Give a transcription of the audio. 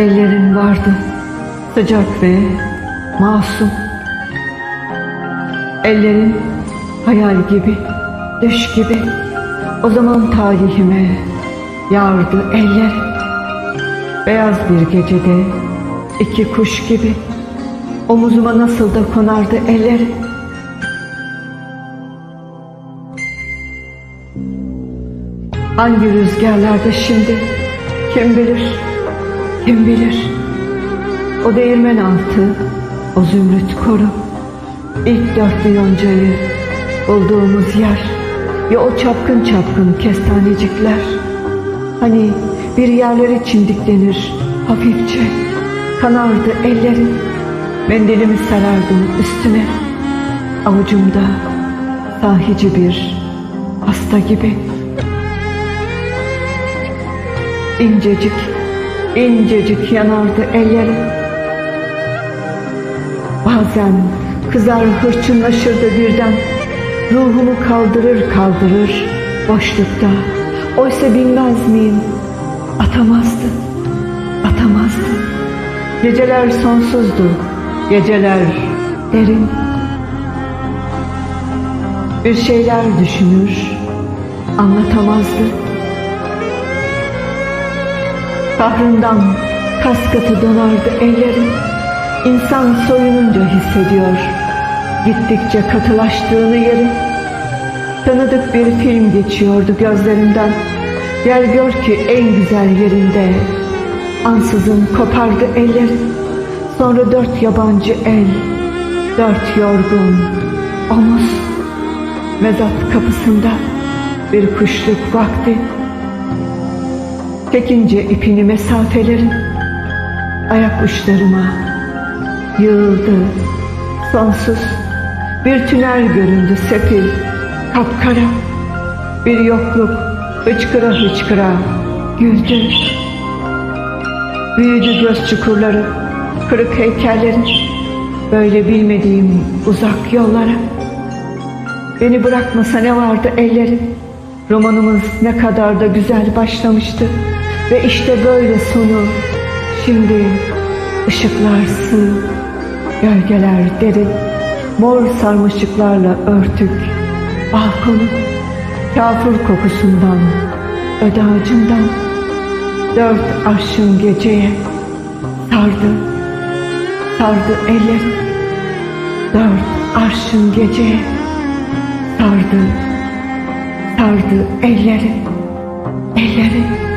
Ellerin vardı sıcak ve masum. Ellerin hayal gibi, düş gibi. O zaman talihime yardı eller. Beyaz bir gecede iki kuş gibi omuzuma nasıl da konardı eller. Hangi rüzgarlarda şimdi kim bilir, kim bilir. O değirmen altı, o zümrüt koru. İlk dörtlü yoncayı bulduğumuz yer. Ya o çapkın çapkın kestanecikler. Hani bir yerlere çimdiklenir hafifçe. Kanardı ellerim. Mendilimi sarardım üstüne. Avucumda sahici bir hasta gibi. İncecik, incecik yanardı ellerim. Bazen kızar hırçınlaşırdı birden. Ruhumu kaldırır kaldırır boşlukta. Oysa bilmez miyim? Atamazdı, atamazdı. Geceler sonsuzdu, geceler derin. Bir şeyler düşünür, anlatamazdı. Kahrından kas katı donardı ellerim. İnsan soyununca hissediyor. Gittikçe katılaştığını yeri. Tanıdık bir film geçiyordu gözlerimden. Gel gör ki en güzel yerinde. Ansızın kopardı ellerim. Sonra dört yabancı el. Dört yorgun omuz. Mezat kapısında bir kuşluk vakti. Çekince ipini mesafelerin ayak uçlarıma yığıldı. Sonsuz bir tünel göründü sefil kapkara. Bir yokluk hıçkıra hıçkıra güldü. Büyüdü göz çukurları kırık heykellerin böyle bilmediğim uzak yollara. Beni bırakmasa ne vardı ellerin romanımız ne kadar da güzel başlamıştı ve işte böyle sonu. Şimdi ışıklar sığ Gölgeler derin, mor sarmaşıklarla örtük balkonu, kafur kokusundan, öde ağacından, dört arşın geceye sardı, sardı elleri, dört arşın geceye sardı, sardı elleri, elleri.